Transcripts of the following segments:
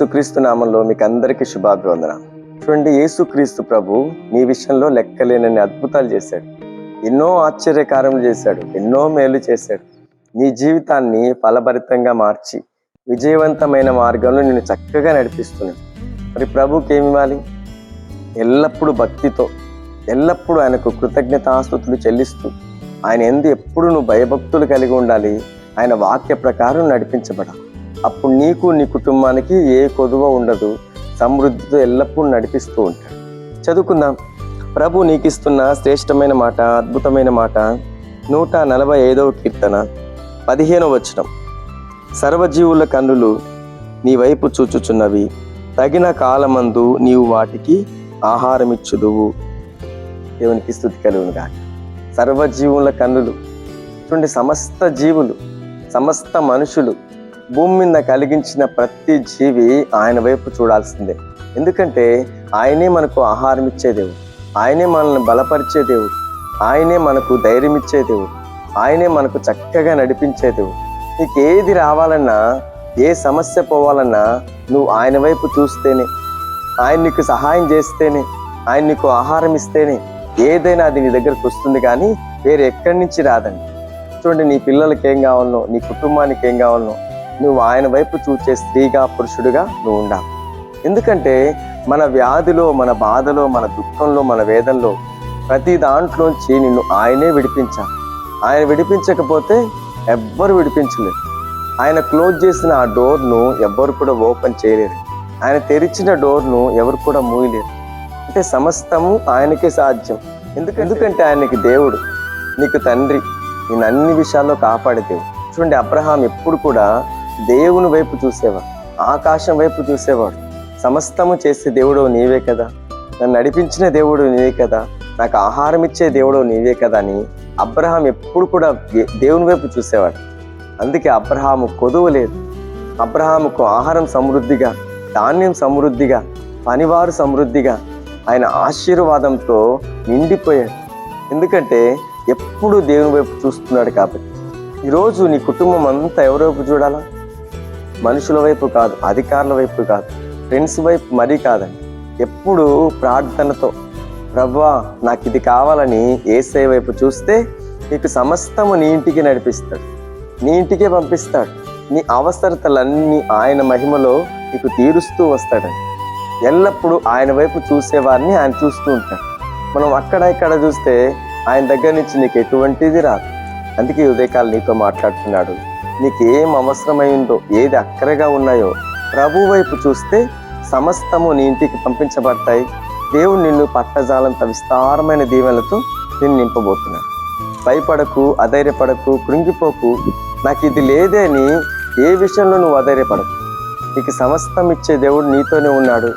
యేసుక్రీస్తు నామంలో మీకు అందరికీ శుభాభివందన చూడండి యేసుక్రీస్తు ప్రభు నీ విషయంలో లెక్కలేనని అద్భుతాలు చేశాడు. ఎన్నో ఆశ్చర్యకారములు చేశాడు ఎన్నో మేలు చేశాడు. నీ జీవితాన్ని ఫలభరితంగా మార్చి విజయవంతమైన మార్గంలో నేను చక్కగా నడిపిస్తున్నాను మరి ప్రభుకి ఏమివ్వాలి ఎల్లప్పుడూ భక్తితో ఎల్లప్పుడూ ఆయనకు కృతజ్ఞతాస్తుతులు చెల్లిస్తూ ఆయన ఎందు ఎప్పుడు నువ్వు భయభక్తులు కలిగి ఉండాలి ఆయన వాక్య ప్రకారం నడిపించబడాలి. అప్పుడు నీకు నీ కుటుంబానికి ఏ కొదువ ఉండదు. సమృద్ధితో ఎల్లప్పుడూ నడిపిస్తూ ఉంటాడు. చదువుకుందాం. ప్రభు నీకు ఇస్తున్న శ్రేష్టమైన మాట అద్భుతమైన మాట నూట నలభై ఐదవ కీర్తన పదిహేనవ వచనం. సర్వజీవుల కన్నులు నీ వైపు చూచుచున్నవి. తగిన కాలమందు నీవు వాటికి ఆహారం ఇచ్చుదువు దేవునికి స్థుతి కలుగునుగా సర్వజీవుల కన్నులు. చూడండి సమస్త జీవులు సమస్త మనుషులు భూమి మీద కలిగించిన ప్రతి జీవి ఆయన వైపు చూడాల్సిందే. ఎందుకంటే ఆయనే మనకు ఆహారం ఇచ్చే దేవుడు. ఆయనే మనల్ని బలపరిచే దేవుడు. ఆయనే మనకు ధైర్యం ఇచ్చే దేవుడు. ఆయనే మనకు చక్కగా నడిపించే దేవుడు. నీకు ఏది రావాలన్నా ఏ సమస్య పోవాలన్నా నువ్వు ఆయన వైపు చూస్తేనే ఆయన నీకు సహాయం చేస్తేనే ఆయన నీకు ఆహారం ఇస్తేనే ఏదైనా అది నీ దగ్గరకు వస్తుంది కానీ వేరే ఎక్కడి నుంచి రాదండి. చూడండి నీ పిల్లలకి ఏం కావాలనో నీ కుటుంబానికి ఏం కావాలనో నువ్వు ఆయన వైపు చూచే స్త్రీగా పురుషుడిగా నువ్వు ఉండాలి. ఎందుకంటే మన వ్యాధిలో మన బాధలో మన దుఃఖంలో మన వేదంలో ప్రతి దాంట్లోంచి నిన్ను ఆయనే విడిపించాలి. ఆయన విడిపించకపోతే ఎవ్వరు విడిపించలేరు. ఆయన క్లోజ్ చేసిన ఆ డోర్ను ఎవ్వరు కూడా ఓపెన్ చేయలేరు. ఆయన తెరిచిన డోర్ను ఎవరు కూడా మూయలేరు. అంటే సమస్తము ఆయనకే సాధ్యం. ఎందుకు ఎందుకంటే ఆయనకి దేవుడు నీకు తండ్రి నేను అన్ని విషయాల్లో కాపాడే దేవుడు. చూడండి అబ్రహాం ఎప్పుడు కూడా దేవుని వైపు చూసేవాడు ఆకాశం వైపు చూసేవాడు. సమస్తము చేసే దేవుడు నీవే కదా. నన్ను నడిపించిన దేవుడు నీవే కదా. నాకు ఆహారం ఇచ్చే దేవుడు నీవే కదా అని అబ్రహాం ఎప్పుడు కూడా దేవుని వైపు చూసేవాడు. అందుకే అబ్రహాము కొదువు లేదు. అబ్రహాముకు ఆహారం సమృద్ధిగా ధాన్యం సమృద్ధిగా పనివారు సమృద్ధిగా ఆయన ఆశీర్వాదంతో నిండిపోయాడు. ఎందుకంటే ఎప్పుడు దేవుని వైపు చూస్తున్నాడు కాబట్టి. ఈరోజు నీ కుటుంబం అంతా ఎవరి వైపు చూడాలా? మనుషుల వైపు కాదు అధికారుల వైపు కాదు ఫ్రెండ్స్ వైపు మరీ కాదండి. ఎప్పుడు ప్రార్థనతో ప్రభా నాకు ఇది కావాలని ఏసై వైపు చూస్తే నీకు సమస్తము నీ ఇంటికి నడిపిస్తాడు నీ ఇంటికే పంపిస్తాడు నీ అవసరతలన్నీ ఆయన మహిమలో నీకు తీరుస్తూ వస్తాడండి ఎల్లప్పుడూ ఆయన వైపు చూసేవారిని ఆయన చూస్తూ ఉంటాడు. మనం అక్కడ ఇక్కడ చూస్తే ఆయన దగ్గర నుంచి నీకు ఎటువంటిది రాదు. అందుకే ఉదయకాల నీతో మాట్లాడుతున్నాడు. నీకు ఏం అవసరమైందో ఏది అక్కరగా ఉన్నాయో ప్రభు వైపు చూస్తే సమస్తము నీ ఇంటికి పంపించబడతాయి. దేవుడు నిన్ను పట్టజాలంత విస్తారమైన దీవెలతో నిన్ను నింపబోతున్నాడు. భయపడకు అధైర్యపడకు కృంగిపోకు. నాకు ఇది లేదే అని ఏ విషయంలో నువ్వు అధైర్యపడకు. నీకు సమస్తం ఇచ్చే దేవుడు నీతోనే ఉన్నాడు.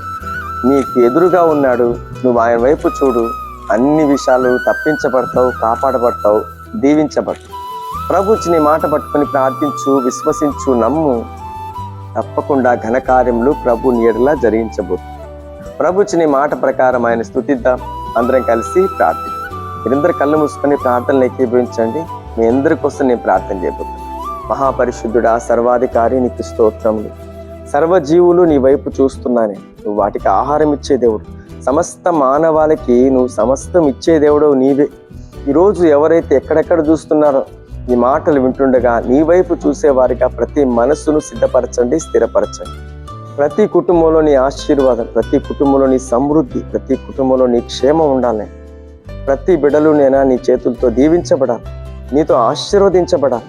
నీకు ఎదురుగా ఉన్నాడు. నువ్వు ఆయన వైపు చూడు. అన్ని విషయాలు తప్పించబడతావు కాపాడబడతావు దీవించబడతావు. ప్రభుచి నీ మాట పట్టుకొని ప్రార్థించు విశ్వసించు నమ్ము. తప్పకుండా ఘనకార్యములు ప్రభు నీడలా జరిగించబోతు. ప్రభుచి నీ మాట ప్రకారం ఆయన స్థుతిద్దాం. అందరం కలిసి ప్రార్థిద్దాం. మీరందరూ కళ్ళు మూసుకొని ప్రార్థనలు ఏకీభవించండి. మీ అందరి కోసం నేను ప్రార్థన చేయబోతున్నాను మహాపరిశుద్ధుడా సర్వాధికారి నీకు స్తోత్రములు. సర్వజీవులు నీ వైపు చూస్తున్నానే. నువ్వు వాటికి ఆహారం ఇచ్చే దేవుడు. సమస్త మానవాళికి నువ్వు సమస్తం ఇచ్చే దేవుడు నీవే. ఈరోజు ఎవరైతే ఎక్కడెక్కడ చూస్తున్నారో ఈ మాటలు వింటుండగా నీ వైపు చూసేవారిగా ప్రతి మనస్సును సిద్ధపరచండి స్థిరపరచండి. ప్రతి కుటుంబంలో నీ ఆశీర్వాదం ప్రతి కుటుంబంలో నీ సమృద్ధి ప్రతి కుటుంబంలో నీ క్షేమం ఉండాలి. ప్రతి బిడలు నేనా నీ చేతులతో దీవించబడాలి. నీతో ఆశీర్వదించబడాలి.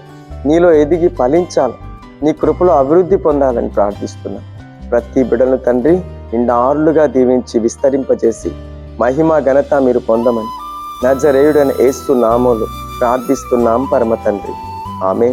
నీలో ఎదిగి ఫలించాలి. నీ కృపలో అభివృద్ధి పొందాలని ప్రార్థిస్తున్నా. ప్రతి బిడలను తండ్రి నిండారులుగా దీవించి విస్తరింపజేసి మహిమ ఘనత మీరు పొందమని. నజరేయుడని ఏస్తు నామోలు ప్రార్థిస్తున్నాం పరమ తండ్రి ఆమె